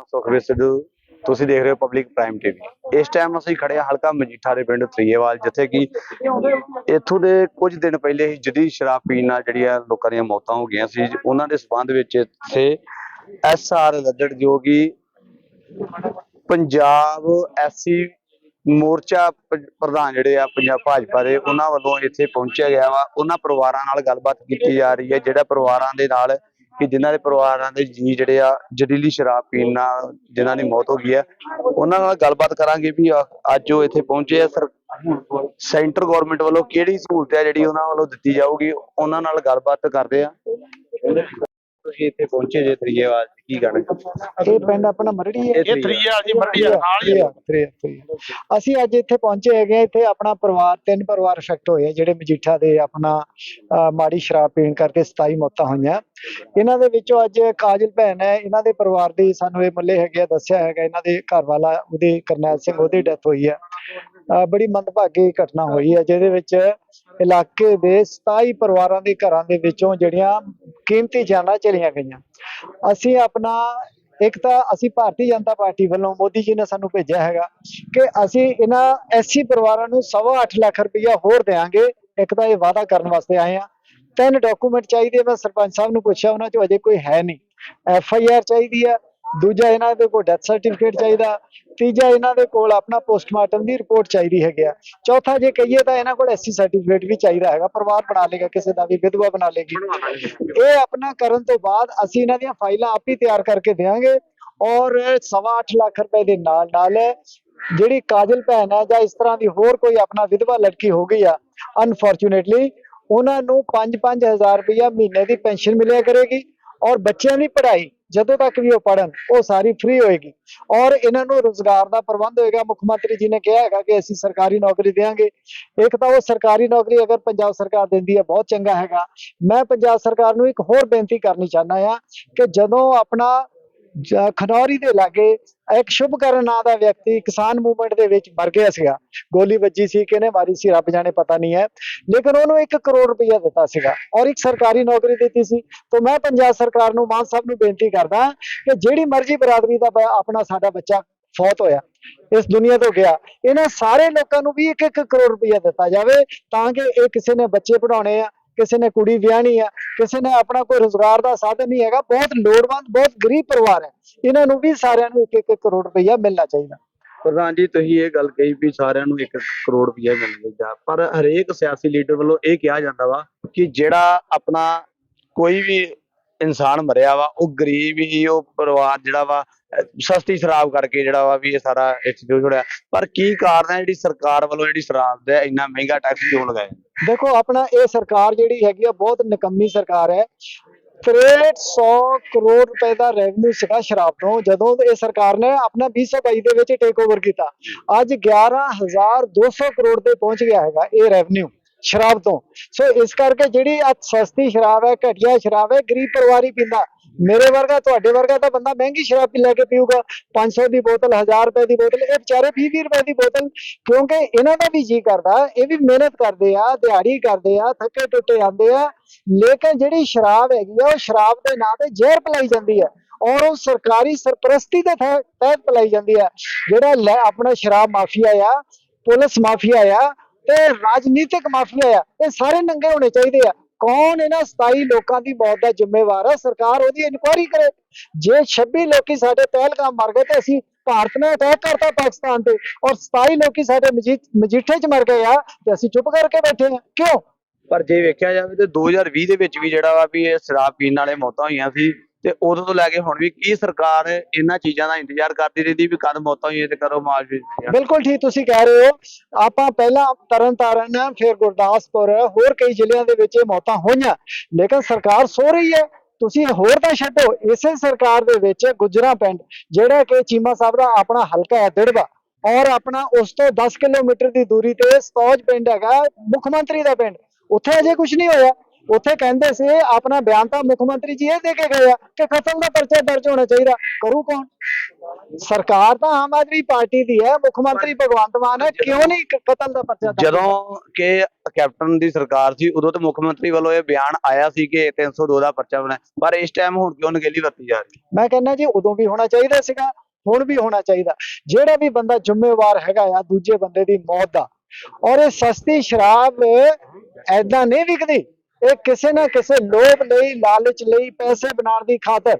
ਸੁਖਵੀਰ ਸਿੱਧੂ ਤੁਸੀਂ ਦੇਖ ਰਹੇ ਹੋ ਪਬਲਿਕ ਪ੍ਰਾਈਮ ਟੀਵੀ ਇਸ ਟਾਈਮ ਅਸੀਂ ਖੜੇ ਹਾਂ ਹਲਕਾ ਮਜੀਠਾ ਦੇ ਪਿੰਡ ਤਰੀਏਵਾਲ ਜਿੱਥੇ ਕਿ ਇੱਥੋਂ ਦੇ ਕੁਝ ਦਿਨ ਪਹਿਲੇ ਹੀ ਜਦੀ ਸ਼ਰਾਬ ਪੀਣ ਨਾਲ ਜਿਹੜੀਆਂ ਲੋਕਾਂ ਦੀਆਂ ਮੌਤਾਂ ਹੋ ਗਈਆਂ ਸੀ, ਉਹਨਾਂ ਦੇ ਸਬੰਧ ਵਿੱਚ ਇੱਥੇ ਐਸ ਆਰ ਲੱਦੜ ਜੋ ਕਿ ਪੰਜਾਬ ਐਸਸੀ ਮੋਰਚਾ ਪ੍ਰਧਾਨ ਜਿਹੜੇ ਆ ਪੰਜਾਬ ਭਾਜਪਾ ਦੇ, ਉਹਨਾਂ ਵੱਲੋਂ ਇੱਥੇ ਪਹੁੰਚਿਆ ਗਿਆ ਵਾ। ਉਹਨਾਂ ਪਰਿਵਾਰਾਂ ਨਾਲ ਗੱਲਬਾਤ ਕੀਤੀ ਜਾ ਰਹੀ ਹੈ, ਜਿਹੜਾ ਪਰਿਵਾਰਾਂ ਦੇ ਨਾਲ ਕਿ ਜਿਨ੍ਹਾਂ ਦੇ ਪਰਿਵਾਰਾਂ ਦੇ ਜੀ ਜਿਹੜੇ ਆ, ਜ਼ਹਿਰੀਲੀ ਸ਼ਰਾਬ ਪੀਣ ਨਾਲ ਜਿਨ੍ਹਾਂ ਦੀ ਮੌਤ ਹੋ ਗਈ ਹੈ, ਉਹਨਾਂ ਨਾਲ ਗੱਲਬਾਤ ਕਰਾਂਗੇ ਵੀ ਅੱਜ ਉਹ ਇੱਥੇ ਪਹੁੰਚੇ ਆ, ਸਰ, ਸੈਂਟਰ ਗਵਰਨਮੈਂਟ ਵੱਲੋਂ ਕਿਹੜੀ ਸਹੂਲਤ ਹੈ ਜਿਹੜੀ ਉਹਨਾਂ ਵੱਲੋਂ ਦਿੱਤੀ ਜਾਊਗੀ, ਉਹਨਾਂ ਨਾਲ ਗੱਲਬਾਤ ਕਰਦੇ ਆ। ਤੁਸੀਂ ਇੱਥੇ ਪਹੁੰਚੇ ਜੇ ਤਰੀਏਵਾਲ ਕੀ ਗੱਲ ਇਹ ਪਿੰਡ ਆਪਣਾ ਮਰੜੀ ਹੈ ਇਹ ਤਰੀਆ ਜੀ ਮਰੜੀ ਨਾਲ ਹੀ ਆ। ਤਰੀਆ, ਤਰੀਆ। ਅਸੀਂ ਅੱਜ ਇੱਥੇ ਪਹੁੰਚੇ ਹੈਗੇ। ਇੱਥੇ ਆਪਣਾ ਪਰਿਵਾਰ ਤਿੰਨ ਪਰਿਵਾਰ ਇਫੈਕਟ ਹੋਏ ਆ ਜਿਹੜੇ ਮਜੀਠਾ ਦੇ ਆਪਣਾ ਅਹ, ਮਾੜੀ ਸ਼ਰਾਬ ਪੀਣ ਕਰਕੇ 27 ਮੌਤਾਂ ਹੋਈਆਂ ਇਹਨਾਂ ਦੇ ਵਿੱਚੋਂ ਅੱਜ ਕਾਜਲ ਭੈਣ ਹੈ ਇਹਨਾਂ ਦੇ ਪਰਿਵਾਰ ਦੀ ਸਾਨੂੰ ਇਹ ਮੱਲੇ ਹੈਗੇ ਆ ਦੱਸਿਆ ਹੈਗਾ ਇਹਨਾਂ ਦੇ ਘਰ ਵਾਲਾ ਉਹਦੇ ਕਰਨੈਲ ਸਿੰਘ ਉਹਦੀ ਡੈਥ ਹੋਈ ਹੈ ਬੜੀ ਮੰਦਭਾਗੀ ਘਟਨਾ ਹੋਈ ਹੈ, ਜਿਹਦੇ ਵਿੱਚ ਇਲਾਕੇ ਦੇ 27 ਪਰਿਵਾਰਾਂ ਦੇ ਘਰਾਂ ਦੇ ਵਿੱਚੋਂ ਜਿਹੜੀਆਂ ਕੀਮਤੀ ਜਾਨਾਂ ਚਲੀਆਂ ਗਈਆਂ। ਅਸੀਂ ਆਪਣਾ, ਇੱਕ ਤਾਂ ਅਸੀਂ ਭਾਰਤੀ ਜਨਤਾ ਪਾਰਟੀ ਵੱਲੋਂ ਮੋਦੀ ਜੀ ਨੇ ਸਾਨੂੰ ਭੇਜਿਆ ਹੈਗਾ ਕਿ ਅਸੀਂ ਇਹਨਾਂ ਐਸਸੀ ਪਰਿਵਾਰਾਂ ਨੂੰ ਸਵਾ ਅੱਠ ਲੱਖ ਰੁਪਈਆ ਹੋਰ ਦੇਵਾਂਗੇ ਇੱਕ ਤਾਂ ਇਹ ਵਾਅਦਾ ਕਰਨ ਵਾਸਤੇ ਆਏ ਆ ਤਿੰਨ ਡਾਕੂਮੈਂਟ ਚਾਹੀਦੇ ਮੈਂ ਸਰਪੰਚ ਸਾਹਿਬ ਨੂੰ ਪੁੱਛਿਆ, ਉਹਨਾਂ ਚੋਂ ਅਜੇ ਕੋਈ ਹੈ ਨਹੀਂ। ਐਫ ਆਈ ਆਰ ਚਾਹੀਦੀ ਹੈ ਦੂਜਾ ਇਹਨਾਂ ਦੇ ਕੋਲ ਡੈਥ ਸਰਟੀਫਿਕੇਟ ਚਾਹੀਦਾ, ਤੀਜਾ ਇਹਨਾਂ ਦੇ ਕੋਲ ਆਪਣਾ ਪੋਸਟਮਾਰਟਮ ਦੀ ਰਿਪੋਰਟ ਚਾਹੀਦੀ ਹੈਗੀ ਆ। ਚੌਥਾ ਜੇ ਕਹੀਏ ਤਾਂ ਇਹਨਾਂ ਕੋਲ ਐਸਸੀ ਸਰਟੀਫਿਕੇਟ ਵੀ ਚਾਹੀਦਾ ਹੈਗਾ, ਪਰਿਵਾਰ ਬਣਾ ਲੇਗਾ ਕਿਸੇ ਦਾ ਵੀ, ਵਿਧਵਾ ਬਣਾ ਲੇਗੀ ਇਹ ਆਪਣਾ ਕਰਨ ਤੋਂ ਬਾਅਦ ਅਸੀਂ ਇਹਨਾਂ ਦੀਆਂ ਫਾਈਲਾਂ ਆਪ ਹੀ ਤਿਆਰ ਕਰਕੇ ਦੇਵਾਂਗੇ ਔਰ ਸਵਾ ਅੱਠ ਲੱਖ ਰੁਪਏ ਦੇ ਨਾਲ ਨਾਲ ਜਿਹੜੀ ਕਾਜਲ ਭੈਣ ਹੈ ਜਾਂ ਇਸ ਤਰ੍ਹਾਂ ਦੀ ਹੋਰ ਕੋਈ ਆਪਣਾ ਵਿਧਵਾ ਲੜਕੀ ਹੋ ਗਈ ਆ ਅਨਫੋਰਚੂਨੇਟਲੀ ਉਹਨਾਂ ਨੂੰ 5-5000 ਰੁਪਇਆ ਮਹੀਨੇ ਦੀ ਪੈਨਸ਼ਨ ਮਿਲਿਆ ਕਰੇਗੀ ਔਰ ਬੱਚਿਆਂ ਦੀ ਪੜ੍ਹਾਈ ਜਦੋਂ ਤੱਕ ਵੀ ਉਹ ਪੜਨ ਉਹ ਸਾਰੀ ਫ੍ਰੀ ਹੋਏਗੀ। ਔਰ ਇਹਨਾਂ ਨੂੰ ਰੋਜ਼ਗਾਰ ਦਾ ਪ੍ਰਬੰਧ ਹੋਏਗਾ। ਮੁੱਖ ਮੰਤਰੀ ਜੀ ਨੇ ਕਿਹਾ ਹੈਗਾ ਕਿ ਅਸੀਂ ਸਰਕਾਰੀ ਨੌਕਰੀ ਦੇਵਾਂਗੇ ਇੱਕ ਤਾਂ ਉਹ ਸਰਕਾਰੀ ਨੌਕਰੀ ਅਗਰ ਪੰਜਾਬ ਸਰਕਾਰ ਦਿੰਦੀ ਹੈ, ਬਹੁਤ ਚੰਗਾ ਹੈਗਾ। ਮੈਂ ਪੰਜਾਬ ਸਰਕਾਰ ਨੂੰ ਇੱਕ ਹੋਰ ਬੇਨਤੀ ਕਰਨੀ ਚਾਹੁੰਦਾ ਆ ਕਿ ਜਦੋਂ ਆਪਣਾ ਖਨੌਰੀ ਦੇ ਲਾਗੇ ਇੱਕ ਸ਼ੁਭਕਰਨ ਨਾਂ ਦਾ ਵਿਅਕਤੀ ਕਿਸਾਨ ਮੂਵਮੈਂਟ ਦੇ ਵਿੱਚ ਮਰ ਗਿਆ ਸੀਗਾ। ਗੋਲੀ ਵੱਜੀ ਸੀ ਕਿਹਨੇ ਮਾਰੀ ਸੀ, ਰੱਬ ਜਾਣੇ ਪਤਾ ਨਹੀਂ ਹੈ। ਲੇਕਿਨ ਉਹਨੂੰ 1 ਕਰੋੜ ਰੁਪਇਆ ਦਿੱਤਾ ਸੀਗਾ ਔਰ ਇੱਕ ਸਰਕਾਰੀ ਨੌਕਰੀ ਦਿੱਤੀ ਸੀ। ਤਾਂ ਮੈਂ ਪੰਜਾਬ ਸਰਕਾਰ ਨੂੰ, ਮਾਨ ਸਾਹਿਬ ਨੂੰ ਬੇਨਤੀ ਕਰਦਾ ਕਿ ਜਿਹੜੀ ਮਰਜ਼ੀ ਬਰਾਦਰੀ ਦਾ ਆਪਣਾ ਸਾਡਾ ਬੱਚਾ ਫੌਤ ਹੋਇਆ, ਇਸ ਦੁਨੀਆ ਤੋਂ ਗਿਆ, ਇਹਨਾਂ ਸਾਰੇ ਲੋਕਾਂ ਨੂੰ ਵੀ 1-1 ਕਰੋੜ ਰੁਪਇਆ ਦਿੱਤਾ ਜਾਵੇ ਤਾਂ ਕਿ ਇਹ ਕਿਸੇ ਨੇ ਬੱਚੇ ਪੜਾਉਣੇ ਆ ਕਿਸੇ ਨੇ ਕੁੜੀ ਵਿਆਹਣੀ ਆ, ਕਿਸੇ ਨੇ ਆਪਣਾ ਕੋਈ ਰੋਜ਼ਗਾਰ ਦਾ ਸਾਧਨ ਨਹੀਂ ਹੈਗਾ, ਬਹੁਤ ਲੋੜਵੰਦ, ਬਹੁਤ ਗਰੀਬ ਪਰਿਵਾਰ ਹੈ। ਇਹਨਾਂ ਨੂੰ ਵੀ ਸਾਰਿਆਂ ਨੂੰ 1-1 ਕਰੋੜ ਰੁਪਇਆ ਮਿਲਣਾ ਚਾਹੀਦਾ। ਪ੍ਰਧਾਨ ਜੀ, ਤੁਸੀਂ ਇਹ ਗੱਲ ਕਹੀ ਵੀ ਸਾਰਿਆਂ ਨੂੰ 1 ਕਰੋੜ ਰੁਪਇਆ ਮਿਲਣਾ ਚਾਹੀਦਾ ਪਰ ਹਰੇਕ ਸਿਆਸੀ ਲੀਡਰ ਵੱਲੋਂ ਇਹ ਕਿਹਾ ਜਾਂਦਾ ਵਾ ਕਿ ਜਿਹੜਾ ਆਪਣਾ ਕੋਈ ਵੀ ਇਨਸਾਨ ਮਰਿਆ ਵਾ, ਉਹ ਗਰੀਬ ਹੀ, ਉਹ ਪਰਿਵਾਰ ਜਿਹੜਾ ਵਾ ਸਸਤੀ ਸ਼ਰਾਬ ਕਰਕੇ ਜਿਹੜਾ ਵਾ ਵੀ ਇਹ ਸਾਰਾ ਇੱਥੇ ਜੋ ਪਰ ਕੀ ਕਾਰਨ ਹੈ ਜਿਹੜੀ ਸਰਕਾਰ ਵੱਲੋਂ ਜਿਹੜੀ ਸ਼ਰਾਬ ਦਾ ਇੰਨਾ ਮਹਿੰਗਾ ਟੈਕਸ ਕਿਉਂ ਲਗਾਇਆ? ਦੇਖੋ, ਆਪਣਾ ਇਹ ਸਰਕਾਰ ਜਿਹੜੀ ਹੈਗੀ ਆ, ਬਹੁਤ ਨਿਕੰਮੀ ਸਰਕਾਰ ਹੈ। 6300 ਕਰੋੜ ਰੁਪਏ ਦਾ ਰੈਵਨਿਊ ਸੀਗਾ ਸ਼ਰਾਬ ਤੋਂ, ਜਦੋਂ ਇਹ ਸਰਕਾਰ ਨੇ ਆਪਣਾ 2022 ਦੇ ਵਿੱਚ ਟੇਕ ਓਵਰ ਕੀਤਾ। ਅੱਜ 11200 ਕਰੋੜ ਤੇ ਪਹੁੰਚ ਗਿਆ ਹੈਗਾ ਇਹ ਰੈਵਨਿਊ ਸ਼ਰਾਬ ਤੋਂ। ਸੋ ਇਸ ਕਰਕੇ ਜਿਹੜੀ ਅੱਜ ਸਸਤੀ ਸ਼ਰਾਬ ਹੈ, ਘਟੀਆ ਸ਼ਰਾਬ ਹੈ, ਗਰੀਬ ਪਰਿਵਾਰ ਹੀ ਪੀਂਦਾ। ਮੇਰੇ ਵਰਗਾ, ਤੁਹਾਡੇ ਵਰਗਾ ਤਾਂ ਬੰਦਾ ਮਹਿੰਗੀ ਸ਼ਰਾਬ ਪੀ ਲੈ ਕੇ ਪੀਊਗਾ। 500 ਦੀ ਬੋਤਲ 1000 ਰੁਪਏ ਦੀ ਬੋਤਲ, ਇਹ ਵਿਚਾਰੇ 20 20 ਰੁਪਏ ਦੀ ਬੋਤਲ, ਕਿਉਂਕਿ ਇਹਨਾਂ ਦਾ ਵੀ ਜੀ ਕਰਦਾ, ਇਹ ਵੀ ਮਿਹਨਤ ਕਰਦੇ ਆ, ਦਿਹਾੜੀ ਕਰਦੇ ਆ, ਥੱਕੇ ਟੁੱਟੇ ਆਉਂਦੇ ਆ। ਲੇਕਿਨ ਜਿਹੜੀ ਸ਼ਰਾਬ ਹੈਗੀ ਆ, ਉਹ ਸ਼ਰਾਬ ਦੇ ਨਾਂ ਤੇ ਜ਼ਹਿਰ ਪਿਲਾਈ ਜਾਂਦੀ ਹੈ ਔਰ ਉਹ ਸਰਕਾਰੀ ਸਰਪ੍ਰਸਤੀ ਦੇ ਤਹਿਤ ਪਿਲਾਈ ਜਾਂਦੀ ਹੈ ਜਿਹੜਾ ਲੈ- ਆਪਣਾ ਸ਼ਰਾਬ ਮਾਫੀਆ ਆ, ਪੁਲਿਸ ਮਾਫੀਆ ਆ, ਤੇ ਰਾਜਨੀਤਿਕ ਮਾਫੀਆ ਆ, ਇਹ ਸਾਰੇ ਨੰਗੇ ਹੋਣੇ ਚਾਹੀਦੇ ਆ। ਕੌਣ ਇਹਨਾਂ 27 ਲੋਕਾਂ ਦੀ ਮੌਤ ਦਾ ਜ਼ਿੰਮੇਵਾਰ ਹੈ ਸਰਕਾਰ ਉਹਦੀ ਇਨਕੁਆਇਰੀ ਕਰੇ। ਜੇ 26 ਲੋਕੀ ਸਾਡੇ ਪਹਿਲਗਾਮ ਮਰ ਗਏ ਤੇ ਅਸੀਂ ਭਾਰਤ ਨੇ ਅਟੈਕ ਕਰਤਾ ਪਾਕਿਸਤਾਨ ਤੇ ਔਰ 27 ਲੋਕੀ ਸਾਡੇ ਮਜੀ- ਮਜੀਠੇ 'ਚ ਮਰ ਗਏ ਆ ਤੇ ਅਸੀਂ ਚੁੱਪ ਕਰਕੇ ਬੈਠੇ ਆ। ਕਿਉਂ? ਪਰ ਜੇ ਵੇਖਿਆ ਜਾਵੇ ਤੇ 2020 ਦੇ ਵਿੱਚ ਵੀ ਜਿਹੜਾ ਵਾ ਵੀ ਇਹ ਸ਼ਰਾਬ ਪੀਣ ਵਾਲੇ ਮੌਤਾਂ ਹੋਈਆਂ ਸੀ ਤੇ ਉਦੋਂ ਤੋਂ ਲੈ ਕੇ ਹੁਣ ਵੀ ਕੀ ਸਰਕਾਰ ਇਹਨਾਂ ਚੀਜ਼ਾਂ ਦਾ ਇੰਤਜ਼ਾਰ ਕਰਦੀ ਰਹਿੰਦੀ ਵੀ ਕਦ ਮੌਤਾਂ ਹੋਈਆਂ ਤੇ ਕਰੋ ਮੁਆਵਜ਼ੇ ਬਿਲਕੁਲ ਠੀਕ ਤੁਸੀਂ ਕਹਿ ਰਹੇ ਹੋ। ਆਪਾਂ ਪਹਿਲਾਂ ਤਰਨਤਾਰਨ, ਫਿਰ ਗੁਰਦਾਸਪੁਰ, ਹੋਰ ਕਈ ਜ਼ਿਲ੍ਹਿਆਂ ਦੇ ਵਿੱਚ ਇਹ ਮੌਤਾਂ ਹੋਈਆਂ, ਲੇਕਿਨ ਸਰਕਾਰ ਸੋ ਰਹੀ ਹੈ। ਤੁਸੀਂ ਹੋਰ ਤਾਂ ਛੱਡੋ, ਇਸੇ ਸਰਕਾਰ ਦੇ ਵਿੱਚ ਗੁਜਰਾ ਪਿੰਡ, ਜਿਹੜਾ ਕਿ ਚੀਮਾ ਸਾਹਿਬ ਦਾ ਆਪਣਾ ਹਲਕਾ ਹੈ ਦਿੜਵਾ, ਔਰ ਆਪਣਾ ਉਸ ਤੋਂ 10 ਕਿਲੋਮੀਟਰ ਦੀ ਦੂਰੀ ਤੇ ਸਤੌਜ ਪਿੰਡ ਹੈਗਾ, ਮੁੱਖ ਮੰਤਰੀ ਦਾ ਪਿੰਡ, ਉੱਥੇ ਅਜੇ ਕੁਝ ਨਹੀਂ ਹੋਇਆ। ਉੱਥੇ ਕਹਿੰਦੇ ਸੀ ਆਪਣਾ ਬਿਆਨ ਤਾਂ ਮੁੱਖ ਮੰਤਰੀ ਜੀ ਇਹ ਦੇ ਕੇ ਗਏ ਆ ਕਿ ਕਤਲ ਦਾ ਪਰਚਾ ਦਰਜ ਹੋਣਾ ਚਾਹੀਦਾ। ਕਰੂ ਕੌਣ? ਸਰਕਾਰ ਤਾਂ ਆਮ ਆਦਮੀ ਪਾਰਟੀ ਦੀ ਹੈ ਮੁੱਖ ਮੰਤਰੀ ਭਗਵੰਤ ਮਾਨ ਹੈ ਕਿਉਂ ਨਹੀਂ ਕਤਲ ਦਾ ਪਰਚਾ ਜਦੋਂ ਕਿ ਕੈਪਟਨ ਦੀ ਸਰਕਾਰ ਸੀ ਉਦੋਂ ਤੇ ਮੁੱਖ ਮੰਤਰੀ ਵੱਲੋਂ ਇਹ ਬਿਆਨ ਆਇਆ ਸੀ ਕਿ 302 ਦਾ ਪਰਚਾ ਬਣਾ ਪਰ ਇਸ ਟਾਈਮ ਹੁਣ ਕਿਉਂ ਨਗੇਲੀ ਵਰਤੀ ਜਾ ਰਹੀ ਮੈਂ ਕਹਿੰਦਾ ਜੀ ਉਦੋਂ ਵੀ ਹੋਣਾ ਚਾਹੀਦਾ ਸੀਗਾ ਹੁਣ ਵੀ ਹੋਣਾ ਚਾਹੀਦਾ। ਜਿਹੜਾ ਵੀ ਬੰਦਾ ਜ਼ਿੰਮੇਵਾਰ ਹੈਗਾ ਆ ਦੂਜੇ ਬੰਦੇ ਦੀ ਮੌਤ ਦਾ ਔਰ ਇਹ ਸਸਤੀ ਸ਼ਰਾਬ ਐਦਾਂ ਨਹੀਂ ਵਿਕਦੀ। ਇਹ ਕਿਸੇ ਨਾ ਕਿਸੇ ਲੋਭ ਲਈ, ਲਾਲਚ ਲਈ ਪੈਸੇ ਬਣਾਉਣ ਦੀ ਖਾਤਰ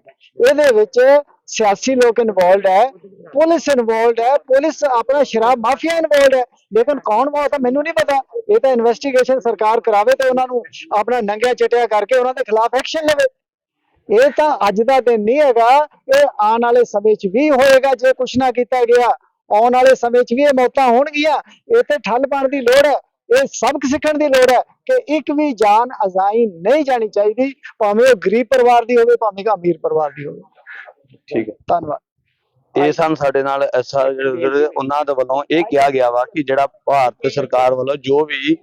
ਇਹਦੇ ਵਿੱਚ ਸਿਆਸੀ ਲੋਕ ਇਨਵੋਲਡ ਹੈ, ਪੁਲਿਸ ਇਨਵੋਲਡ ਹੈ, ਪੁਲਿਸ ਆਪਣਾ ਸ਼ਰਾਬ ਮਾਫੀਆ ਇਨਵੋਲਡ ਹੈ। ਲੇਕਿਨ ਕੌਣ ਮੌਤ ਹੈ ਮੈਨੂੰ ਨਹੀਂ ਪਤਾ। ਇਹ ਤਾਂ ਇਨਵੈਸਟੀਗੇਸ਼ਨ ਸਰਕਾਰ ਕਰਾਵੇ ਤੇ ਉਹਨਾਂ ਨੂੰ ਆਪਣਾ ਨੰਗਿਆ ਚਟਿਆ ਕਰਕੇ ਉਹਨਾਂ ਦੇ ਖਿਲਾਫ ਐਕਸ਼ਨ ਲਵੇ। ਇਹ ਤਾਂ ਅੱਜ ਦਾ ਦਿਨ ਨਹੀਂ ਹੈਗਾ। ਇਹ ਆਉਣ ਵਾਲੇ ਸਮੇਂ 'ਚ ਵੀ ਹੋਏਗਾ, ਜੇ ਕੁਛ ਨਾ ਕੀਤਾ ਗਿਆ। ਆਉਣ ਵਾਲੇ ਸਮੇਂ 'ਚ ਵੀ ਇਹ ਮੌਤਾਂ ਹੋਣਗੀਆਂ। ਇਹ ਤੇ ਠੱਲ ਪਾਉਣ ਦੀ ਲੋੜ ਹੈ। ਇਹ ਸਬਕ ਸਿੱਖਣ ਦੀ ਲੋੜ ਹੈ। ਕਿ ਇੱਕ ਵੀ ਜਾਨ ਅਜ਼ਾਈ ਨਹੀਂ ਜਾਣੀ ਚਾਹੀਦੀ ਭਾਵੇਂ ਉਹ ਗਰੀਬ ਪਰਿਵਾਰ ਦੀ ਹੋਵੇ ਭਾਵੇਂ ਕਿ ਅਮੀਰ ਪਰਿਵਾਰ ਦੀ ਹੋਵੇ। ਠੀਕ ਹੈ। ਧੰਨਵਾਦ। ਇਹ ਸਨ ਸਾਡੇ ਨਾਲ ਐਸਆਰ ਜਿਹੜੇ ਉਹਨਾਂ ਦੇ ਵੱਲੋਂ ਇਹ ਕਿਹਾ ਗਿਆ ਵਾ ਕਿ ਜਿਹੜਾ ਭਾਰਤ ਸਰਕਾਰ ਵੱਲੋਂ ਜੋ ਵੀ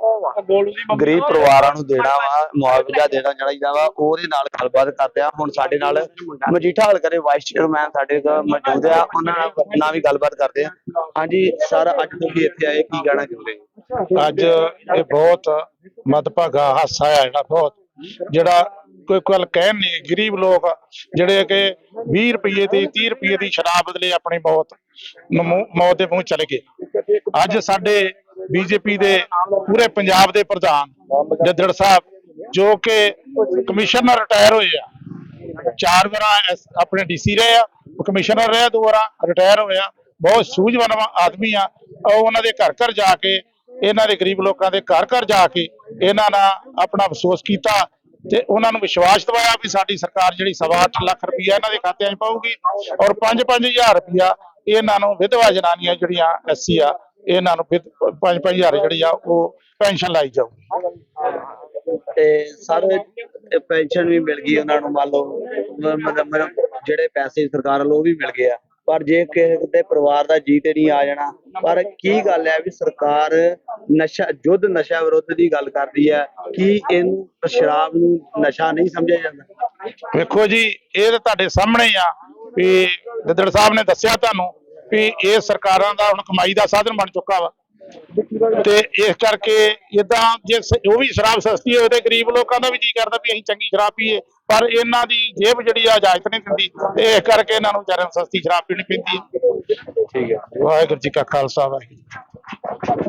ਗਰੀਬ ਪਰਿਵਾਰਾਂ ਨੂੰ ਦੇਣਾ ਵਾ ਮੁਆਵਜ਼ਾ ਦੇਣਾ ਚਾਹੀਦਾ ਵਾ ਉਹਦੇ ਨਾਲ ਗੱਲਬਾਤ ਕਰਦੇ ਆ ਹੁਣ ਸਾਡੇ ਨਾਲ ਮਜੀਠਾ ਹਲਕਾ ਦੇ ਵਾਈਸ ਚੇਅਰਮੈਨ ਸਾਡੇ ਕੋਲ ਮੌਜੂਦ ਆ ਉਹਨਾਂ ਨਾਲ ਵੀ ਗੱਲਬਾਤ ਕਰਦੇ ਆ ਹਾਂਜੀ ਸਰ ਅੱਜ ਤੁਸੀਂ ਇੱਥੇ ਆਏ ਕੀ ਕਹਿਣਾ ਚਾਹੁੰਦੇ ਅੱਜ ਇਹ ਬਹੁਤ ਮਦਭਾਗਾ ਹਾਸਾ ਆ ਜਿਹੜਾ ਬਹੁਤ। ਜਿਹੜਾ ਕੋਈ ਗੱਲ ਕਹਿਣ ਨਹੀਂ, ਗਰੀਬ ਲੋਕ ਜਿਹੜੇ ਕਿ 20 ਰੁਪਏ ਦੀ 30 ਰੁਪਏ ਦੀ ਸ਼ਰਾਬ ਬਦਲੇ ਆਪਣੀ ਮੌਤ ਮੌਤ ਦੇ ਮੂੰਹ ਚਲੇ ਗਏ। ਅੱਜ ਸਾਡੇ ਬੀਜੇਪੀ ਦੇ ਪੂਰੇ ਪੰਜਾਬ ਦੇ ਪ੍ਰਧਾਨ ਜੱਦੜ ਸਾਹਿਬ, ਜੋ ਕਿ ਕਮਿਸ਼ਨਰ ਰਿਟਾਇਰ ਹੋਏ ਆ, ਚਾਰ ਵਾਰਾਂ ਐਸ- ਆਪਣੇ ਡੀਸੀ ਰਹੇ ਆ ਕਮਿਸ਼ਨਰ ਰਹੇ ਦੋ ਵਾਰਾਂ ਰਿਟਾਇਰ ਹੋਇਆ ਬਹੁਤ ਸੂਝਵਾਨ ਆਦਮੀ ਆ, ਉਹ ਉਹਨਾਂ ਦੇ ਘਰ ਘਰ ਜਾ ਕੇ ਇਹਨਾਂ ਦੇ ਗਰੀਬ ਲੋਕਾਂ ਦੇ ਘਰ ਘਰ ਜਾ ਕੇ ਇਹਨਾਂ ਨਾਲ ਆਪਣਾ ਅਫਸੋਸ ਕੀਤਾ ਤੇ ਉਹਨਾਂ ਨੂੰ ਵਿਸ਼ਵਾਸ ਦਿਵਾਇਆ ਵੀ ਸਾਡੀ ਸਰਕਾਰ ਜਿਹੜੀ ਸਵਾ ਅੱਠ ਲੱਖ ਰੁਪਇਆ ਇਹਨਾਂ ਦੇ ਖਾਤਿਆਂ 'ਚ ਪਾਊਗੀ ਔਰ 5-5000 ਰੁਪਇਆ ਇਹਨਾਂ ਨੂੰ ਵਿਧਵਾ ਜਨਾਨੀਆਂ ਜਿਹੜੀਆਂ ਐਸਸੀ ਆ, ਇਹਨਾਂ ਨੂੰ 5-5000 ਜਿਹੜੀ ਆ ਉਹ ਪੈਨਸ਼ਨ ਲਾਈ ਜਾਊਗੀ। ਤੇ ਸਾਰੇ ਪੈਨਸ਼ਨ ਵੀ ਮਿਲ ਗਈ ਉਹਨਾਂ ਨੂੰ ਮੰਨ ਲਓ ਮਤਲਬ ਜਿਹੜੇ ਪੈਸੇ ਸਰਕਾਰ ਵੱਲੋਂ ਉਹ ਵੀ ਮਿਲ ਗਏ ਆ। ਪਰ ਜੇ ਕਿਸੇ ਦੇ ਪਰਿਵਾਰ ਦਾ ਜੀ ਤੇ ਨਹੀਂ ਆ ਜਾਣਾ, ਪਰ ਕੀ ਗੱਲ ਹੈ ਵੀ ਸਰਕਾਰ ਨਸ਼ਾ ਯੁੱਧ ਨਸ਼ਾ ਵਿਰੁੱਧ ਦੀ ਗੱਲ ਕਰਦੀ ਹੈ, ਕਿ ਇਹਨੂੰ ਸ਼ਰਾਬ ਨੂੰ ਨਸ਼ਾ ਨਹੀਂ ਸਮਝਿਆ ਜਾਂਦਾ? ਵੇਖੋ ਜੀ, ਇਹ ਤਾਂ ਤੁਹਾਡੇ ਸਾਹਮਣੇ ਆ ਵੀ ਗਿੱਦੜ ਸਾਹਿਬ ਨੇ ਦੱਸਿਆ ਤੁਹਾਨੂੰ ਵੀ ਇਹ ਸਰਕਾਰਾਂ ਦਾ ਹੁਣ ਕਮਾਈ ਦਾ ਸਾਧਨ ਬਣ ਚੁੱਕਾ ਵਾ। ਤੇ ਇਸ ਕਰਕੇ ਇਦਾਂ ਜੇ ਉਹ ਵੀ ਸ਼ਰਾਬ ਸਸਤੀ ਹੋਵੇ ਤੇ ਗਰੀਬ ਲੋਕਾਂ ਦਾ ਵੀ ਜੀ ਕਰਦਾ ਵੀ ਅਸੀਂ ਚੰਗੀ ਸ਼ਰਾਬ ਪੀਏ ਪਰ ਇਹਨਾਂ ਦੀ ਜੇਬ ਜਿਹੜੀ ਆ ਇਜਾਜ਼ਤ ਨਹੀਂ ਦਿੰਦੀ ਤੇ ਇਸ ਕਰਕੇ ਇਹਨਾਂ ਨੂੰ ਵਿਚਾਰਿਆਂ ਸਸਤੀ ਸ਼ਰਾਬ ਪੀਣੀ ਪੈਂਦੀ ਹੈ ਠੀਕ ਹੈ ਵਾਹਿਗੁਰੂ ਜੀ ਕਾ ਖਾਲਸਾ ਵਾਹਿਗੁਰੂ।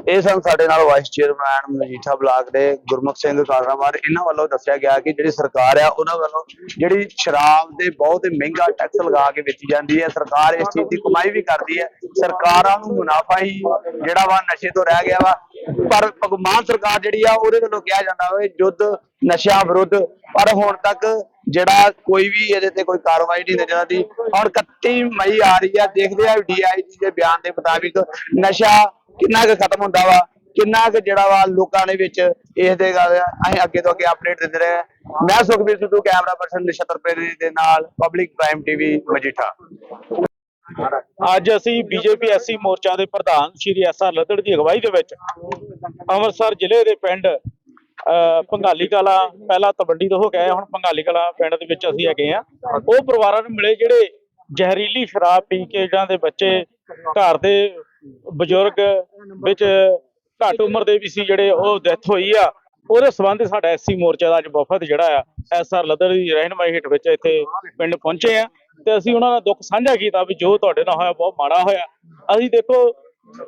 ਇਹ ਸਨ ਸਾਡੇ ਨਾਲ ਵਾਈਸ ਚੇਅਰਮੈਨ ਮਜੀਠਾ ਬਲਾਕ ਦੇ ਗੁਰਮੁਖ ਸਿੰਘ ਕਾਰਾਮਾਰ ਇਹਨਾਂ ਵੱਲੋਂ ਦੱਸਿਆ ਗਿਆ ਕਿ ਜਿਹੜੀ ਸਰਕਾਰ ਆ, ਉਹਨਾਂ ਵੱਲੋਂ ਜਿਹੜੀ ਸ਼ਰਾਬ ਦੇ ਬਹੁਤ ਮਹਿੰਗਾ ਟੈਕਸ ਲਗਾ ਕੇ ਵੇਚੀ ਜਾਂਦੀ ਹੈ। ਸਰਕਾਰ ਇਸ ਚੀਜ਼ ਦੀ ਕਮਾਈ ਵੀ ਕਰਦੀ ਹੈ। ਸਰਕਾਰਾਂ ਨੂੰ ਮੁਨਾਫਾ ਹੀ ਜਿਹੜਾ ਵਾ ਨਸ਼ੇ ਤੋਂ ਰਹਿ ਗਿਆ ਵਾ। ਪਰ ਭਗਵਾਨ ਸਰਕਾਰ ਜਿਹੜੀ ਆ, ਉਹਦੇ ਵੱਲੋਂ ਕਿਹਾ ਜਾਂਦਾ ਵਾ ਯੁੱਧ ਨਸ਼ਿਆਂ ਵਿਰੁੱਧ। ਪਰ ਹੁਣ ਤੱਕ ਜਿਹੜਾ ਕੋਈ ਵੀ ਇਹਦੇ ਤੇ ਕੋਈ ਕਾਰਵਾਈ ਨਹੀਂ ਨਜ਼ਰ ਆਉਂਦੀ। ਹੁਣ 31 ਮਈ ਆ ਰਹੀ ਆ, ਦੇਖਦੇ ਆ ਡੀਆਈਜੀ ਦੇ ਬਿਆਨ ਦੇ ਮੁਤਾਬਿਕ ਨਸ਼ਾ ਕਿੰਨਾ ਕੁ ਖਤਮ ਹੁੰਦਾ ਵਾ ਕਿੰਨਾ ਕੁ ਜਿਹੜਾ ਵਾ ਲੋਕਾਂ ਦੇ ਵਿੱਚ ਇਸ ਦੇ ਗੱਲ ਅਸੀਂ ਅੱਗੇ ਤੋਂ ਅੱਗੇ ਅਪਡੇਟ ਦਿੰਦੇ ਰਹੇ ਮੈਂ ਸੁਖਬੀਰ ਸਿੱਧੂ ਕੈਮਰਾ ਪਰਸਨ ਨਛੱਤਰ ਪੇਰੀ ਦੇ ਨਾਲ ਪਬਲਿਕ ਪ੍ਰਾਈਮ ਟੀਵੀ ਮਜੀਠਾ। ਅੱਜ ਅਸੀਂ ਬੀਜੇਪੀ ਐਸਸੀ ਮੋਰਚਾ ਦੇ ਪ੍ਰਧਾਨ ਸ਼੍ਰੀ ਐਸ ਲੱਦੜ ਦੀ ਅਗਵਾਈ ਦੇ ਵਿੱਚ ਅੰਮ੍ਰਿਤਸਰ ਜ਼ਿਲ੍ਹੇ ਦੇ ਪਿੰਡ ਅਹ, ਭੰਗਾਲੀ ਕਲਾ ਪਹਿਲਾਂ ਤਵੰਡੀ ਤੋਂ ਹੋ ਗਏ ਹੁਣ ਭੰਗਾਲੀ ਕਲਾ ਪਿੰਡ ਦੇ ਵਿੱਚ ਅਸੀਂ ਹੈਗੇ ਆ ਉਹ ਪਰਿਵਾਰਾਂ ਨੂੰ ਮਿਲੇ ਜਿਹੜੇ ਜ਼ਹਿਰੀਲੀ ਸ਼ਰਾਬ ਪੀ ਕੇ ਜਿਹਨਾਂ ਦੇ ਬੱਚੇ ਘਰ ਦੇ ਬਜ਼ੁਰਗ ਵਿੱਚ ਘੱਟ ਉਮਰ ਦੇ ਵੀ ਸੀ ਜਿਹੜੇ ਉਹ ਡੈਥ ਹੋਈ ਆ। ਉਹਦੇ ਸੰਬੰਧ ਸਾਡਾ ਐਸਸੀ ਮੋਰਚਾ ਦਾ ਅੱਜ ਵਫਦ ਜਿਹੜਾ ਆ, ਐਸ ਆਰ ਲੱਦੜ ਦੀ ਰਹਿਨਮਾਈ ਹੇਠ ਵਿੱਚ ਇੱਥੇ ਪਿੰਡ ਪਹੁੰਚੇ ਆ। ਤੇ ਅਸੀਂ ਉਹਨਾਂ ਦਾ ਦੁੱਖ ਸਾਂਝਾ ਕੀਤਾ ਵੀ ਜੋ ਤੁਹਾਡੇ ਨਾਲ ਹੋਇਆ, ਬਹੁਤ ਮਾੜਾ ਹੋਇਆ। ਅਸੀਂ ਦੇਖੋ,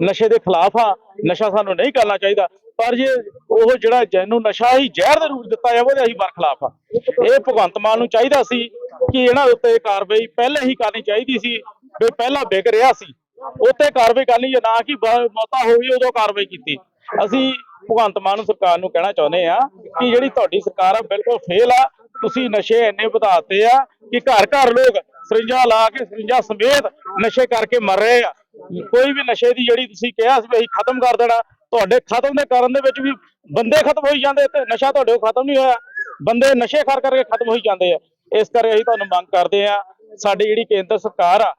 ਨਸ਼ੇ ਦੇ ਖਿਲਾਫ ਆ, ਨਸ਼ਾ ਸਾਨੂੰ ਨਹੀਂ ਕਰਨਾ ਚਾਹੀਦਾ। ਪਰ ਜੇ ਉਹ ਜਿਹੜਾ ਜੈਨੂੰ ਨਸ਼ਾ ਹੀ ਜ਼ਹਿਰ ਦੇ ਰੂਪ ਦਿੱਤਾ ਜਾਵੇ, ਉਹਦੇ ਅਸੀਂ ਬਰਖਲਾਫ ਆ। ਇਹ ਭਗਵੰਤ ਮਾਨ ਨੂੰ ਚਾਹੀਦਾ ਸੀ ਕਿ ਇਹਨਾਂ ਉੱਤੇ ਕਾਰਵਾਈ ਪਹਿਲਾਂ ਹੀ ਕਰਨੀ ਚਾਹੀਦੀ ਸੀ, ਵੀ ਪਹਿਲਾਂ ਵਿਗ ਰਿਹਾ ਸੀ। ਉੱਥੇ ਕਾਰਵਾਈ ਕਰਨੀ ਜਾਂ ਨਾ ਕਿ ਬ- ਮੌਤਾ ਹੋ ਗਈ ਉਦੋਂ ਕਾਰਵਾਈ ਕੀਤੀ। ਅਸੀਂ ਭਗਵੰਤ ਮਾਨ ਸਰਕਾਰ ਨੂੰ ਕਹਿਣਾ ਚਾਹੁੰਦੇ ਆ ਕਿ ਜਿਹੜੀ ਤੁਹਾਡੀ ਸਰਕਾਰ ਆ, ਬਿਲਕੁਲ ਫੇਲ ਆ। ਤੁਸੀਂ ਨਸ਼ੇ ਇੰਨੇ ਵਧਾਤੇ ਆ ਕਿ ਘਰ ਘਰ ਲੋਕ ਸਰਿੰਜਾਂ ਲਾ ਕੇ, ਸਰਿੰਜਾਂ ਸਮੇਤ ਨਸ਼ੇ ਕਰਕੇ ਮਰ ਰਹੇ ਆ। ਕੋਈ ਵੀ ਨਸ਼ੇ ਦੀ ਜਿਹੜੀ ਤੁਸੀਂ ਕਿਹਾ ਸੀ ਵੀ ਅਸੀਂ ਖਤਮ ਕਰ ਦੇਣਾ, ਤੁਹਾਡੇ ਖਤਮ ਦੇ ਕਰਨ ਦੇ ਵਿੱਚ ਵੀ ਬੰਦੇ ਖਤਮ ਹੋਈ ਜਾਂਦੇ ਤੇ ਨਸ਼ਾ ਤੁਹਾਡੇ ਕੋਲ ਖਤਮ ਨਹੀਂ ਹੋਇਆ। ਬੰਦੇ ਨਸ਼ੇ ਕਰ ਕਰਕੇ ਖਤਮ ਹੋਈ ਜਾਂਦੇ ਆ। ਇਸ ਕਰਕੇ ਅਸੀਂ ਤੁਹਾਨੂੰ ਮੰਗ ਕਰਦੇ ਆ ਸਾਡੀ ਜਿਹੜੀ ਕੇਂਦਰ ਸਰਕਾਰ ਆ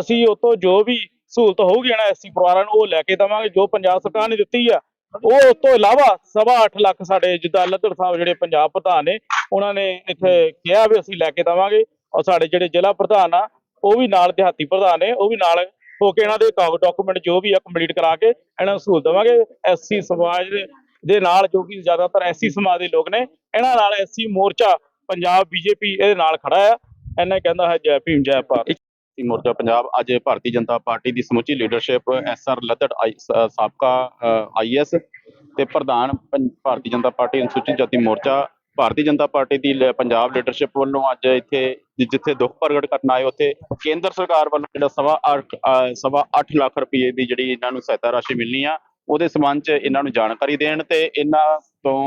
ਅਸੀਂ ਉਹ ਜੋ ਵੀ ਸਹੂਲਤ ਹੋਊਗੀ ਨਾ ਐਸੀ ਪਰਿਵਾਰਾਂ ਨੂੰ, ਉਹ ਲੈ ਕੇ ਦੇਵਾਂਗੇ, ਜੋ ਪੰਜਾਬ ਸਰਕਾਰ ਨੇ ਦਿੱਤੀ ਆ। ਉਹ ਉਸ ਤੋਂ ਇਲਾਵਾ ਸਵਾ 8 ਲੱਖ ਸਾਡੇ ਜਿੱਦਾਂ ਲੱਧੜ ਸਾਹਿਬ ਜਿਹੜੇ ਪੰਜਾਬ ਪ੍ਰਧਾਨ ਨੇ, ਉਹਨਾਂ ਨੇ ਇੱਥੇ ਕਿਹਾ ਵੀ ਅਸੀਂ ਲੈ ਕੇ ਦੇਵਾਂਗੇ। ਔਰ ਸਾਡੇ ਜਿਹੜੇ ਜ਼ਿਲ੍ਹਾ ਪ੍ਰਧਾਨ ਆ, ਉਹ ਵੀ ਨਾਲ ਦਿਹਾਤੀ ਪ੍ਰਧਾਨ ਨੇ, ਉਹ ਵੀ ਨਾਲ ਹੋ ਕੇ ਇਹਨਾਂ ਦੇ ਡਾਕੂਮੈਂਟ ਜੋ ਵੀ ਆ ਕੰਪਲੀਟ ਕਰਾ ਕੇ ਇਹਨਾਂ ਨੂੰ ਸਹੂਲਤ ਦੇਵਾਂਗੇ। ਐਸਸੀ ਸਮਾਜ ਦੇ- ਨਾਲ ਜੋ ਕਿ ਜ਼ਿਆਦਾਤਰ ਐਸਸੀ ਸਮਾਜ ਦੇ ਲੋਕ ਨੇ, ਇਹਨਾਂ ਨਾਲ ਐਸਸੀ ਮੋਰਚਾ, ਪੰਜਾਬ ਬੀਜੇਪੀ ਇਹਦੇ ਨਾਲ ਖੜਾ ਆ। ਇਹਨਾਂ ਕਹਿੰਦਾ ਹੈ, ਜੈ ਭੀਮ, ਜੈ ਭਾਰਤ। ਸੀ ਮੋਰਚਾ ਪੰਜਾਬ ਅੱਜ ਭਾਰਤੀ ਜਨਤਾ ਪਾਰਟੀ ਦੀ ਸਮੁੱਚੀ ਲੀਡਰਸ਼ਿਪ ਐਸ ਆਰ ਲੱਦੜ, ਆਈ- ਸ- ਸਾਬਕਾ ਆਈਐਸ ਤੇ ਪ੍ਰਧਾਨ ਭਾਰਤੀ ਜਨਤਾ ਪਾਰਟੀ ਅਨੁਸੂਚਿਤ ਜਾਤੀ ਮੋਰਚਾ। ਭਾਰਤੀ ਜਨਤਾ ਪਾਰਟੀ ਦੀ ਪੰਜਾਬ ਲੀਡਰਸ਼ਿਪ ਵੱਲੋਂ ਅੱਜ ਇੱਥੇ ਜਿੱਥੇ ਦੁੱਖ ਪ੍ਰਗਟ ਕਰਨ ਆਏ, ਉੱਥੇ ਕੇਂਦਰ ਸਰਕਾਰ ਵੱਲੋਂ ਜਿਹੜਾ ਸਵਾ ਅੱਠ ਸਵਾ 8 ਲੱਖ ਰੁਪਏ ਦੀ ਜਿਹੜੀ ਇਹਨਾਂ ਨੂੰ ਸਹਾਇਤਾ ਰਾਸ਼ੀ ਮਿਲਣੀ ਆ, ਉਹਦੇ ਸੰਬੰਧ ਚ ਇਹਨਾਂ ਨੂੰ ਜਾਣਕਾਰੀ ਦੇਣ ਤੇ ਇਹਨਾਂ ਤੋਂ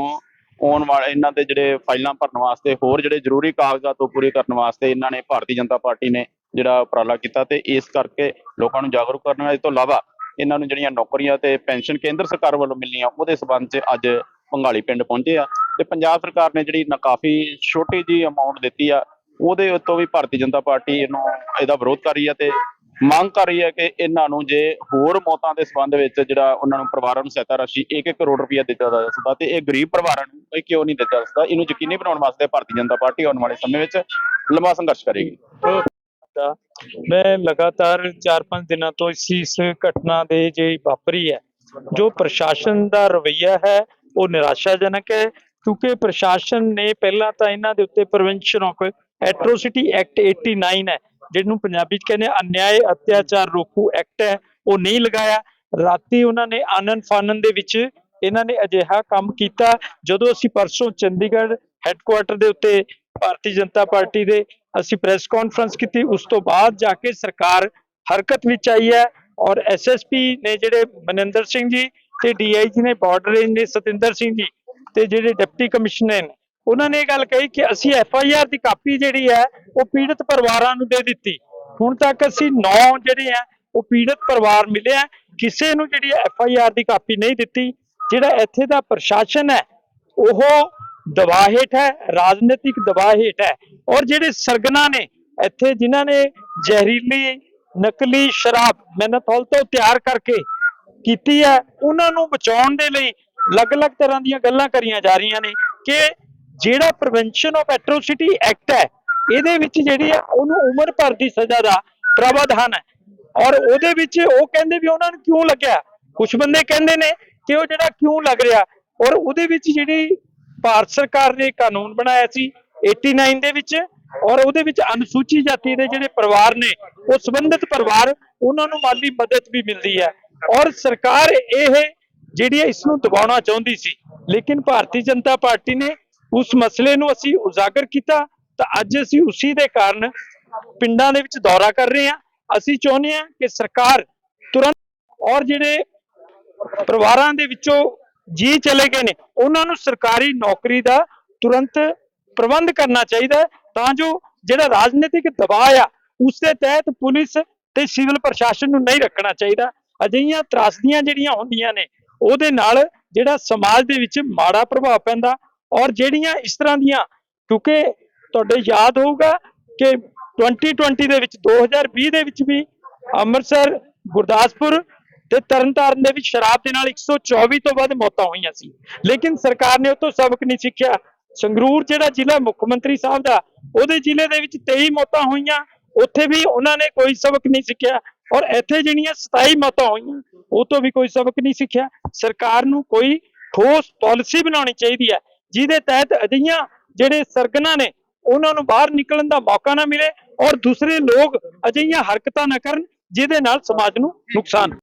ਆਉਣ ਵਾਲੇ, ਇਹਨਾਂ ਦੇ ਜਿਹੜੇ ਫਾਈਲਾਂ ਭਰਨ ਵਾਸਤੇ ਹੋਰ ਜਿਹੜੇ ਜ਼ਰੂਰੀ ਕਾਗਜ਼ਾਤ ਉਹ ਪੂਰੇ ਕਰਨ ਵਾਸਤੇ ਇਹਨਾਂ ਨੇ ਭਾਰਤੀ ਜਨਤਾ ਪਾਰਟੀ ਨੇ ਜਿਹੜਾ ਉਪਰਾਲਾ ਕੀਤਾ ਤੇ ਇਸ ਕਰਕੇ ਲੋਕਾਂ ਨੂੰ ਜਾਗਰੂਕ ਕਰਨ ਇਸ ਤੋਂ ਇਲਾਵਾ ਇਹਨਾਂ ਨੂੰ ਜਿਹੜੀਆਂ ਨੌਕਰੀਆਂ ਤੇ ਪੈਨਸ਼ਨ ਕੇਂਦਰ ਸਰਕਾਰ ਵੱਲੋਂ ਮਿਲਣੀਆਂ, ਉਹਦੇ ਸਬੰਧ 'ਚ ਅੱਜ ਭੰਗਾਲੀ ਪਿੰਡ ਪਹੁੰਚੇ ਆ ਤੇ ਪੰਜਾਬ ਸਰਕਾਰ ਨੇ ਜਿਹੜੀ ਨਾ ਕਾਫੀ ਛੋਟੀ ਜੀ ਅਮਾਉਂਟ ਦਿੱਤੀ ਆ, ਉਹਦੇ ਉੱਤੋਂ ਵੀ ਭਾਰਤੀ ਜਨਤਾ ਪਾਰਟੀ ਇਹਨੂੰ ਇਹਦਾ ਵਿਰੋਧ ਕਰ ਰਹੀ ਆ ਤੇ ਮੰਗ ਕਰ ਰਹੀ ਹੈ ਕਿ ਇਹਨਾਂ ਨੂੰ ਜੇ ਹੋਰ ਮੌਤਾਂ ਦੇ ਸੰਬੰਧ ਵਿੱਚ ਜਿਹੜਾ ਉਹਨਾਂ ਨੂੰ ਪਰਿਵਾਰਾਂ ਨੂੰ ਸਹਾਇਤਾ ਰਾਸ਼ੀ 1-1 ਕਰੋੜ ਰੁਪਇਆ ਦਿੱਤਾ ਜਾ ਸਕਦਾ ਤੇ ਇਹ ਗਰੀਬ ਪਰਿਵਾਰਾਂ ਨੂੰ ਇਹ ਕਿਉਂ ਨਹੀਂ ਦਿੱਤਾ ਜਾ ਸਕਦਾ, ਇਹਨੂੰ ਯਕੀਨੀ ਬਣਾਉਣ ਵਾਸਤੇ ਭਾਰਤੀ ਜਨਤਾ ਪਾਰਟੀ ਆਉਣ ਵਾਲੇ ਸਮੇਂ ਵਿੱਚ ਲੰਮਾ ਸੰਘਰਸ਼ ਕਰੇਗੀ। ਮੈਂ ਲਗਾਤਾਰ 4-5 ਦਿਨਾਂ ਤੋਂ ਇਸ ਇਸ ਘਟਨਾ ਦੇ ਜਿਹੜੀ ਵਾਪਰੀ ਹੈ। ਜੋ ਪ੍ਰਸ਼ਾਸਨ ਦਾ ਰਵੱਈਆ ਹੈ, ਉਹ ਨਿਰਾਸ਼ਾਜਨਕ ਹੈ, ਕਿਉਂਕਿ ਪ੍ਰਸ਼ਾਸਨ ਨੇ ਪਹਿਲਾਂ ਤਾਂ ਇਹਨਾਂ ਦੇ ਉੱਤੇ ਪ੍ਰੀਵੈਂਸ਼ਨ ਆਫ ਐਟਰੋਸਿਟੀ ਐਕਟ 89 ਹੈ, ਜਿਹਨੂੰ ਪੰਜਾਬੀ ਚ ਕਹਿੰਦੇ ਅਨਿਆਏ ਅਤਿਆਚਾਰ ਰੋਕੂ ਐਕਟ ਹੈ, ਉਹ ਨਹੀਂ ਲਗਾਇਆ। ਰਾਤੀ ਉਹਨਾਂ ਨੇ ਆਨੰਦ ਫਾਨਨ ਦੇ ਵਿੱਚ ਇਹਨਾਂ ਨੇ ਅਜਿਹਾ ਕੰਮ ਕੀਤਾ। ਜਦੋਂ ਅਸੀਂ ਪਰਸੋਂ ਚੰਡੀਗੜ੍ਹ ਹੈੱਡਕੁਆਰਟਰ ਦੇ ਉੱਤੇ ਭਾਰਤੀ ਜਨਤਾ ਪਾਰਟੀ ਦੇ ਅਸੀਂ ਪ੍ਰੈਸ ਕਾਨਫਰੰਸ ਕੀਤੀ, ਉਸ ਤੋਂ ਬਾਅਦ ਜਾ ਕੇ ਸਰਕਾਰ ਹਰਕਤ ਵਿੱਚ ਆਈ ਹੈ ਔਰ ਐਸਐਸਪੀ ਨੇ ਜਿਹੜੇ ਮਨਿੰਦਰ ਸਿੰਘ ਜੀ ਤੇ ਡੀਆਈਜੀ ਨੇ ਬਾਰਡਰ ਰੇਂਜ ਨੇ, ਸਤਿੰਦਰ ਸਿੰਘ ਜੀ ਤੇ ਜਿਹੜੇ ਡਿਪਟੀ ਕਮਿਸ਼ਨਰ ਨੇ, ਉਹਨਾਂ ਨੇ ਇਹ ਗੱਲ ਕਹੀ ਕਿ ਅਸੀਂ ਐਫਆਈਆਰ ਦੀ ਕਾਪੀ ਜਿਹੜੀ ਹੈ, ਉਹ ਪੀੜਤ ਪਰਿਵਾਰਾਂ ਨੂੰ ਦੇ ਦਿੱਤੀ। ਹੁਣ ਤੱਕ ਅਸੀਂ 9 ਜਿਹੜੇ ਆ ਉਹ ਪੀੜਤ ਪਰਿਵਾਰ ਮਿਲਿਆ ਕਿਸੇ ਨੂੰ ਜਿਹੜੀ ਐਫਆਈਆਰ ਦੀ ਕਾਪੀ ਨਹੀਂ ਦਿੱਤੀ। ਜਿਹੜਾ ਇੱਥੇ ਦਾ ਪ੍ਰਸ਼ਾਸਨ ਹੈ, ਉਹ ਦਬਾਅ ਹੇਠ ਹੈ, ਰਾਜਨੀਤਿਕ ਦਬਾਅ ਹੇਠ ਹੈ। ਔਰ ਜਿਹੜੇ ਸਰਗਨਾ ਨੇ, ਇੱਥੇ ਜਿਨ੍ਹਾਂ ਨੇ ਜ਼ਹਿਰੀਲੀ, ਨਕਲੀ ਸ਼ਰਾਬ ਮੈਨਥੋਲ ਤੋਂ ਤਿਆਰ ਕਰਕੇ ਕੀਤੀ ਹੈ, ਉਹਨਾਂ ਨੂੰ ਬਚਾਉਣ ਦੇ ਲਈ ਅਲੱਗ-ਅਲੱਗ ਤਰ੍ਹਾਂ ਦੀਆਂ ਗੱਲਾਂ ਕਰੀਆਂ ਜਾ ਰਹੀਆਂ ਨੇ ਕਿ ਜਿਹੜਾ ਪ੍ਰੀਵੈਂਸ਼ਨ ਆਫ ਐਟਰੋਸਿਟੀ ਐਕਟ ਹੈ, ਇਹਦੇ ਵਿੱਚ ਜਿਹੜੀ ਹੈ, ਉਹਨੂੰ ਉਮਰ ਭਰ ਦੀ ਸਜ਼ਾ ਦਾ ਪ੍ਰਾਵਧਾਨ ਹੈ। ਔਰ ਉਹਦੇ ਵਿੱਚ ਉਹ ਕਹਿੰਦੇ ਵੀ ਉਹਨਾਂ ਨੂੰ ਕਿਉਂ ਲੱਗਿਆ? ਕੁਝ ਬੰਦੇ ਕਹਿੰਦੇ ਨੇ ਕਿ ਉਹ ਜਿਹੜਾ ਕਿਉਂ ਲੱਗ ਰਿਹਾ? ਔਰ ਉਹਦੇ ਵਿੱਚ ਜਿਹੜੀ ਭਾਰਤ ਸਰਕਾਰ ਨੇ ਕਾਨੂੰਨ ਬਣਾਇਆ ਸੀ 89 ਦੇ ਵਿੱਚ ਔਰ ਉਹਦੇ ਵਿੱਚ ਅਨੁਸੂਚਿਤ ਜਾਤੀ ਦੇ ਜਿਹੜੇ ਪਰਿਵਾਰ ਨੇ, ਉਹ ਸੰਬੰਧਿਤ ਪਰਿਵਾਰ, ਉਹਨਾਂ ਨੂੰ ਮਾਲੀ ਮਦਦ ਵੀ ਮਿਲਦੀ ਹੈ। ਔਰ ਸਰਕਾਰ ਇਹ ਜਿਹੜੀ ਹੈ, ਇਸ ਨੂੰ ਦਬਾਉਣਾ ਚਾਹੁੰਦੀ ਸੀ। ਲੇਕਿਨ ਭਾਰਤੀ ਜਨਤਾ ਪਾਰਟੀ ਨੇ ਉਸ ਮਸਲੇ ਨੂੰ ਅਸੀਂ ਉਜਾਗਰ ਕੀਤਾ ਤਾਂ ਅੱਜ ਅਸੀਂ ਉਸੇ ਦੇ ਕਾਰਨ ਪਿੰਡਾਂ ਦੇ ਵਿੱਚ ਦੌਰਾ ਕਰ ਰਹੇ ਹਾਂ। ਅਸੀਂ ਚਾਹੁੰਦੇ ਹਾਂ ਕਿ ਸਰਕਾਰ ਤੁਰੰਤ ਔਰ ਜਿਹੜੇ ਪਰਿਵਾਰਾਂ ਦੇ ਵਿੱਚੋਂ ਜੀ ਚਲੇ ਗਏ ਨੇ। ਉਹਨਾਂ ਨੂੰ ਸਰਕਾਰੀ ਨੌਕਰੀ ਦਾ ਤੁਰੰਤ ਪ੍ਰਬੰਧ ਕਰਨਾ ਚਾਹੀਦਾ ਤਾਂ ਜੋ ਜਿਹੜਾ ਰਾਜਨੀਤਿਕ ਦਬਾਅ ਆ, ਉਸ ਦੇ ਤਹਿਤ ਪੁਲਿਸ ਤੇ ਸਿਵਲ ਪ੍ਰਸ਼ਾਸਨ ਨੂੰ ਨਹੀਂ ਰੱਖਣਾ ਚਾਹੀਦਾ। ਅਜਿਹੀਆਂ ਤਰਾਸਦੀਆਂ ਜਿਹੜੀਆਂ ਹੁੰਦੀਆਂ ਨੇ, ਉਹਦੇ ਨਾਲ ਜਿਹੜਾ ਸਮਾਜ ਦੇ ਵਿੱਚ ਮਾੜਾ ਪ੍ਰਭਾਵ ਪੈਂਦਾ ਔਰ ਜਿਹੜੀਆਂ ਇਸ ਤਰ੍ਹਾਂ ਦੀਆਂ, ਕਿਉਂਕਿ ਤੁਹਾਡੇ ਯਾਦ ਹੋਊਗਾ ਕਿ 2020 ਦੇ ਵਿੱਚ 2020 ਦੇ ਵਿੱਚ ਵੀ ਅੰਮ੍ਰਿਤਸਰ, ਗੁਰਦਾਸਪੁਰ ਤੇ ਤਰਨਤਾਰਨ ਦੇ ਵਿੱਚ ਸ਼ਰਾਬ ਦੇ ਨਾਲ 124 ਤੋਂ ਵੱਧ ਮੌਤਾਂ ਹੋਈਆਂ ਸੀ। ਲੇਕਿਨ ਸਰਕਾਰ ਨੇ ਉਹ ਤੋਂ ਸਬਕ ਨਹੀਂ ਸਿੱਖਿਆ। ਸੰਗਰੂਰ ਜਿਹੜਾ ਜ਼ਿਲ੍ਹਾ ਮੁੱਖ ਮੰਤਰੀ ਸਾਹਿਬ ਦਾ, ਉਹਦੇ ਜ਼ਿਲ੍ਹੇ ਦੇ ਵਿੱਚ 23 ਮੌਤਾਂ ਹੋਈਆਂ। ਉੱਥੇ ਵੀ ਉਹਨਾਂ ਨੇ ਕੋਈ ਸਬਕ ਨਹੀਂ ਸਿੱਖਿਆ। ਔਰ ਇੱਥੇ ਜਿਹੜੀਆਂ 27 ਮੌਤਾਂ ਹੋਈਆਂ, ਉਹ ਤੋਂ ਵੀ ਕੋਈ ਸਬਕ ਨਹੀਂ ਸਿੱਖਿਆ। ਸਰਕਾਰ ਨੂੰ ਕੋਈ ਠੋਸ ਪਾਲਿਸੀ ਬਣਾਉਣੀ ਚਾਹੀਦੀ ਹੈ, ਜਿਹਦੇ ਤਹਿਤ ਅਜਿਹੀਆਂ ਜਿਹੜੇ ਸਰਗਨਾ ਨੇ, ਉਹਨਾਂ ਨੂੰ ਬਾਹਰ ਨਿਕਲਣ ਦਾ ਮੌਕਾ ਨਾ ਮਿਲੇ ਔਰ ਦੂਸਰੇ ਲੋਕ ਅਜਿਹੀਆਂ ਹਰਕਤਾਂ ਨਾ ਕਰਨ, ਜਿਹਦੇ ਨਾਲ ਸਮਾਜ ਨੂੰ ਨੁਕਸਾਨ